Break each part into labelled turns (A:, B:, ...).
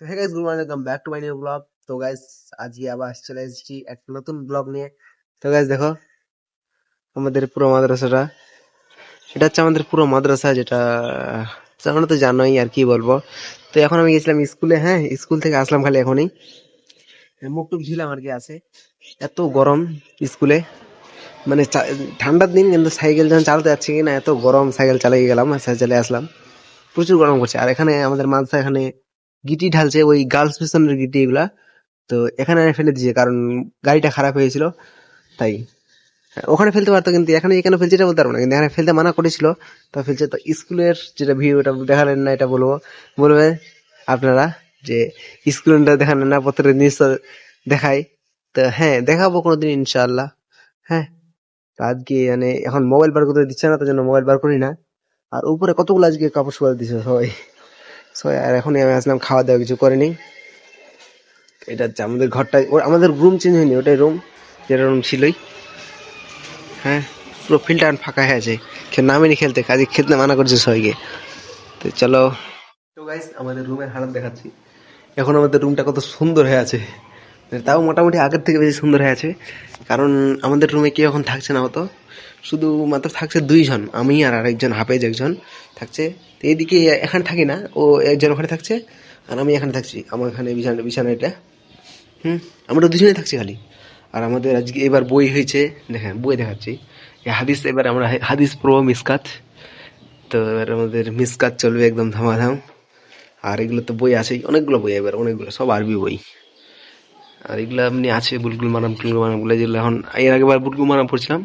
A: তো hey guys good morning welcome back to my new blog তো guys আজকে আবার চলে এসেছি একটা নতুন ব্লগ নিয়ে। তো গাইস দেখো, আমাদের পুরো মাদ্রাসাটা এটা হচ্ছে আমাদের পুরো মাদ্রাসা যেটা তোমরা তো জানোই আর কি বলব। তো এখন আমি গেছিলাম স্কুলে হ্যাঁ স্কুল থেকে আসলাম খালি এখনই। মুখ টুক ঝিলাম আর কি আছে। এত গরম স্কুলে। মানে ঠান্ডার দিন কিন্তু সাইকেল যখন চালাতে যাচ্ছি কিনা, এত গরম সাইকেল চালিয়ে গেলাম, সাইকেল চালিয়ে আসলাম। প্রচুর গরম করছে আর এখানে আমাদের মাদ্রাসা এখানে গিটি ঢালছে, ওই গার্লস মিশনের গিটি এগুলা। তো এখানে ফেলে দিয়েছে, কারণ গাড়িটা খারাপ হয়েছিল, তাই। ওখানে ফেলতে পারতো কিন্তু, এখানে এখানে ফেলছে এটা বলতে পারব না, কিন্তু এখানে ফেলতে মানা করেছিল। তো ফেলছে, তো স্কুলের যেটা ভিউ ওটা দেখালেন না, এটা বলব। বলবে আপনারা যে স্কুলটা দেখালেন না জিনিস তো দেখাই তো হ্যাঁ দেখাবো কোনোদিন, ইনশাআল্লাহ। হ্যাঁ আজকে মানে এখন মোবাইল বার করতে দিচ্ছে না, তার জন্য মোবাইল বার করি না। আর উপরে কতগুলো আজকে কাপড় শুকাতে দিচ্ছে সবাই? আর এখনই আমি আসলাম খাওয়া দাওয়া কিছু করিনি এটা হচ্ছে আমাদের ঘরটা। আমাদের রুম চেঞ্জ হয়নি, ওটাই রুম যেটা রুম ছিলই। হ্যাঁ পুরো ফিল্টার ফাঁকা হয়ে আছে। নামেনি খেলতে, কাজে খেলতে মানা করছে সবাইকে। তো চলো। তো গাইস আমাদের রুমের হালত দেখাচ্ছি। এখন আমাদের রুমটা কত সুন্দর হয়ে আছে। তাও মোটামুটি আগের থেকে বেশি সুন্দর হয়ে আছে। কারণ আমাদের রুমে কেউ এখন থাকছে না অত। শুধু মাত্র থাকছে দুইজন, আমি আর আরেকজন, হাফেজ একজন, থাকছে তো এখানে থাকি না, ও একজন ওখানে থাকছে আর আমি এখানে থাকছি, আমার এখানে বিছানা বিছানা এটা। হুম? আমরা দুজনেই থাকছি খালি। আর আমাদের আজকে এবার বই হয়েছে, দেখেন, বই দেখাচ্ছি। হাদিস, এবার আমরা হাদিস প্রো মিসকাত। তো এবার আমাদের মিসকাত চলবে একদম ধামাধাম। আর এগুলো তো বই আছেই, অনেকগুলো বই এবার, অনেকগুলো, সব আরবি বই। আর এগুলো এমনি আছে, বুলগুল মারাম টুলগুল মারামগুলো যেগুলো এখন, এর আগেবার বুলগুল মারাম পড়ছিলাম,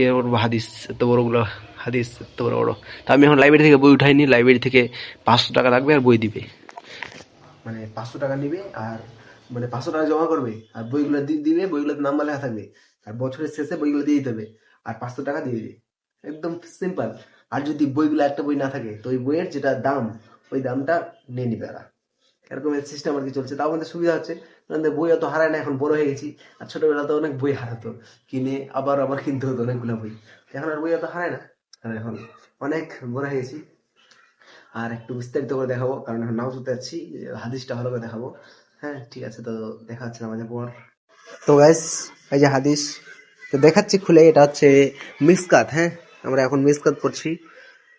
A: এর বড় হাদিস, এত বড়গুলো হাদিস এত বড় বড়। তা আমি এখন লাইব্রেরি থেকে বই উঠাইনি লাইব্রেরি থেকে পাঁচশো টাকা লাগবে আর বই দিবে। মানে পাঁচশো টাকা নিবে আর মানে পাঁচশো টাকা জমা করবে আর বইগুলো দিবে, বইগুলোতে নাম্বার লেখা থাকবে। আর বছরের শেষে বইগুলো দিয়ে দিতে হবে আর পাঁচশো টাকা দিয়ে দিবে। একদম সিম্পল আর যদি বইগুলো একটা বই না থাকে, তো ওই বইয়ের যেটা দাম, ওই দামটা নিয়ে নিবে এরা এরকম সিস্টেম আর কি চলছে। তাও আমাদের সুবিধা হচ্ছে। কারণ বই অত হারায় না, এখন বড় হয়ে গেছি। আর ছোটবেলা তো অনেক বই হারাতো। কিনে আবার আবার কিনতে হতো অনেকগুলো বই। এখন আর বই অত হারায় না। আর এখন অনেক বড় হয়ে গেছি আর একটু বিস্তারিত করে দেখাবো, কারণ এখন নাও শুনতে যাচ্ছি হাদিসটা ভালো করে দেখাবো। হ্যাঁ ঠিক আছে, তো দেখা হচ্ছে আমাদের পর। তো গাইস এই যে হাদিস, তো দেখাচ্ছি খুলে, এটা হচ্ছে মিসকাত হ্যাঁ? আমরা এখন মিসকাত পড়ছি।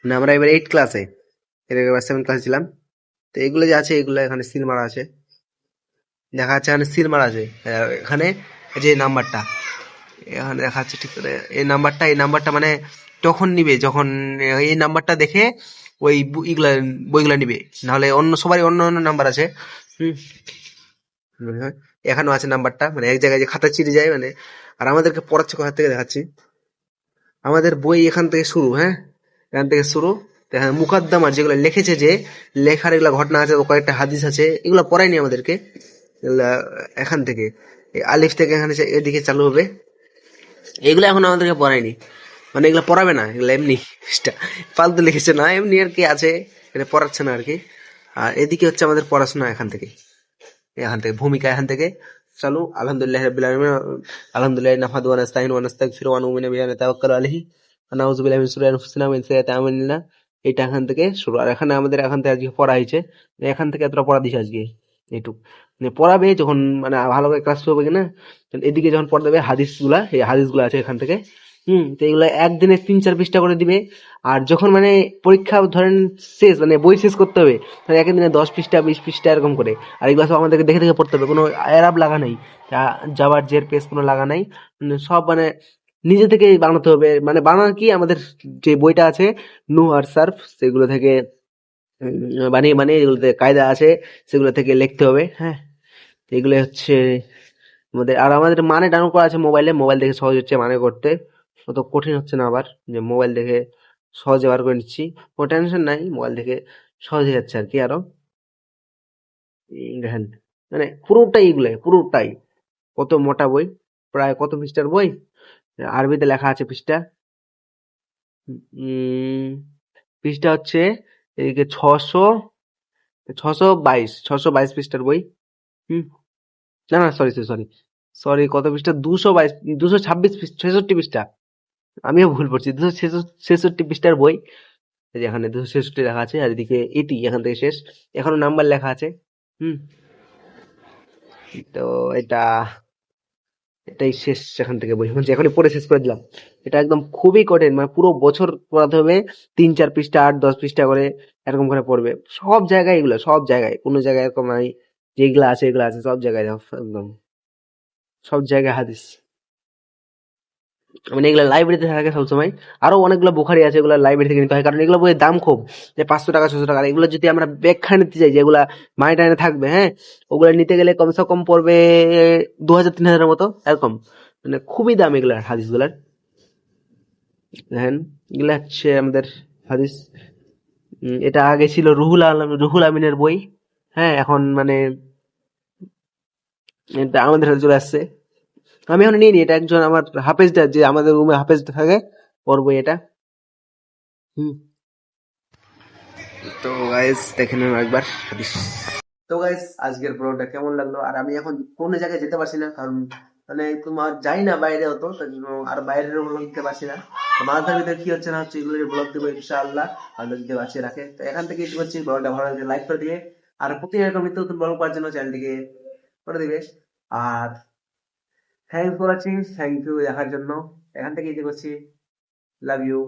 A: মানে আমরা এবার এইট ক্লাসে এর আগে সেভেন ক্লাসে ছিলাম। তো এগুলো যে আছে, এগুলো এখানে সিল মারা আছে। দেখা যাচ্ছে এখানে সিল মারা আছে। এখানে যে নাম্বারটা এখানে দেখা যাচ্ছে ঠিক করে, এই নাম্বারটা এই নাম্বারটা মানে তখন নিবে, যখন এই নাম্বারটা দেখে ওই ইগুলা বইগুলা নিবে। নাহলে অন্য, সবারই অন্য অন্য নাম্বার আছে। হয় এখানেও আছে নাম্বারটা মানে এক জায়গায় যে খাতা চিড়ে যায় মানে আর আমাদেরকে পড়াচ্ছে কোথা থেকে দেখাচ্ছি? আমাদের বই এখান থেকে শুরু হ্যাঁ? এখান থেকে শুরু। তো এখানে যেগুলো লিখেছে যে, লেখার এগুলা ঘটনা আছে কয়েকটা হাদিস আছে, এগুলো পড়ায়নি আমাদেরকে। এখান থেকে আলিফ থেকে এখানে এদিকে চালু হবে। এগুলো এখন আমাদেরকে পড়ায়নি। মানে এগুলো পড়াবে না, এগুলো এমনি ফালতু লিখেছে না, এমনি আর কি আছে, এটা পড়াচ্ছে না আর কি। আর এদিকে হচ্ছে আমাদের পড়াশোনা এখান থেকে। এখান থেকে, ভূমিকা এখান থেকে। চালু, আলহামদুলিল্লাহ আলহামদুলিল্লাহ নাহমাদু ওয়া মিন মিন এটা এখান থেকে শুরু। আর এখানে আমাদের এখান থেকে আজকে পড়া হয়েছে। এখান থেকে এতটা পড়া আজকে, এইটুক। মানে পড়াবে যখন মানে ভালো করে ক্লাস এদিকে যখন পড়া দেবে হাদিস এই আছে এখান থেকে। হম, তো এগুলা একদিনে তিন, চার পৃষ্ঠা করে দিবে। আর যখন মানে পরীক্ষা ধরেন শেষ মানে বই শেষ করতে হবে, তাহলে এক দিনে দশ পৃষ্ঠা, বিশ পৃষ্ঠা এরকম করে। আর এগুলো সব আমাদেরকে দেখে দেখে পড়তে হবে, কোনো এরাব লাগা নেই। যাবার জের, পেস কোনো লাগা নাই। মানে সব মানে নিজে থেকে বানাতে হবে। মানে বানানো কি, আমাদের যে বইটা আছে নু আর সার্ফ, সেগুলো থেকে বানিয়ে বানিয়ে যেগুলোতে কায়দা আছে, সেগুলো থেকে লিখতে হবে হ্যাঁ। এগুলো হচ্ছে আমাদের, আর আমাদের মানে ডাউনলোড করা আছে মোবাইলে। মোবাইল দেখে সহজ হচ্ছে মানে করতে। অত কঠিন হচ্ছে না আবার, যে মোবাইল দেখে সহজে বার করে নিচ্ছি। কোনো টেনশন নাই মোবাইল দেখে সহজ হয়ে যাচ্ছে আর কি আরও। মানে পুরোটাই এগুলো, পুরোটাই। কত মোটা বই, প্রায় কত পৃষ্ঠার বই? আরবিতে লেখা আছে পৃষ্ঠা। পৃষ্ঠা হচ্ছে এদিকে ছশো ছশো বাইশ ছশো বাইশ পৃষ্ঠার বই। হুম। না না সরি সরি সরি সরি কত পৃষ্ঠা? দুশো বাইশ, দুশো ছাব্বিশ, ছেষট্টি পৃষ্ঠা। আমিও ভুল পড়ছি। দুশো ছেষট্টি পৃষ্ঠার বই। এই যে এখানে দুশো ছেষট্টি লেখা আছে, আর এদিকে এটি এখান থেকে শেষ। এখনও নাম্বার লেখা আছে। হুম। তো এটা, এটাই শেষ এখান থেকে বই। মানে এখনই পড়ে শেষ করে দিলাম। এটা একদম খুবই কঠিন মানে পুরো বছর পড়াতে হবে। তিন চার পৃষ্ঠা আট দশ পৃষ্ঠা করে এরকম করে পড়বে। সব জায়গায় এগুলো, সব জায়গায়। কোনো জায়গায় এরকম নাই। যেগুলো আছে, এগুলো আছে, সব জায়গায়, একদম। সব জায়গায় হাদিস। মানে এগুলো লাইব্রেরিতে থাকে সবসময়। আরও অনেকগুলো বোখারি আছে, এগুলো লাইব্রেরি থেকে নিতে হয়। কারণ এগুলো বইয়ের দাম খুব, যে পাঁচশো টাকা ছশো টাকা। এগুলো যদি আমরা ব্যাখ্যা নিতে চাই যেগুলা মাইনে টাইনে থাকবে হ্যাঁ? ওগুলো নিতে গেলে কমসে কম পড়বে দু হাজার, তিন হাজারের মতো, এরকম। মানে খুবই দাম এগুলার হাদিসগুলার দেখেন, এগুলা হচ্ছে আমাদের হাদিস। এটা আগে ছিল রুহুল আলম, রুহুল আমিনের বই। হ্যাঁ এখন মানে এটা আমাদের চলে আসছে। আমি এখন নিয়ে নি এটা একজন আমার হাফেজটা যে আমাদের রুমে হাফেজটা থাকে ওর বই এটা। হুম। তো গাইস দেখে নেন একবার। হাদিস তো গাইস আজকের ব্লগটা কেমন লাগল? আর আমি এখন কোনো জায়গায় যেতে পারছি না কারণ মানে তোমার যাই না বাইরে অত আর বাইরের ব্লগ দিতে পারছি না। মাঝে ভিতরে কি হচ্ছে না হচ্ছে এগুলোর ব্লগ দেবো ইনশাআল্লাহ আল্লাহ যদি বাঁচিয়ে রাখে তো এখান থেকে কি করছি ব্লগটা ভালো লাগলে লাইক করে দিয়ে আর প্রতি এরকম নিত্য নতুন ব্লগ পাওয়ার জন্য চ্যানেলটিকে করে দিবে। আর thank for watching thank you দেখার জন্য। এখান থেকে কি করছি। লাভ ইউ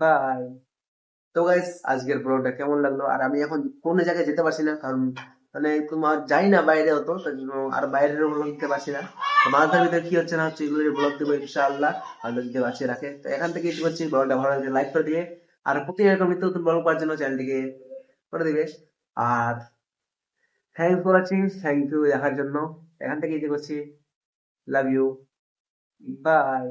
A: বাই তো গাইস আজকের ব্লগটা কেমন লাগল? আর আমি এখন কোনো জায়গায় যেতে পারছি না, কারণ মানে তোমার যাই না বাইরে অত আর বাইরের ব্লগ দিতে পারছি না। তো মাঝে ভিতরে কি হচ্ছে না হচ্ছে এগুলোর ব্লগ দেবো ইনশাআল্লাহ। আল্লাহ যদি বাঁচিয়ে রাখে। তো এখান থেকে কি করছি। ব্লগটা ভালো লাগলে লাইক করে দিয়ে আর প্রতি এরকম নিত্য নতুন ব্লগ পাওয়ার জন্য চ্যানেলটিকে করে দিবে। আর thank for watching thank you দেখার জন্য। এখান থেকে কি করছি। Love you by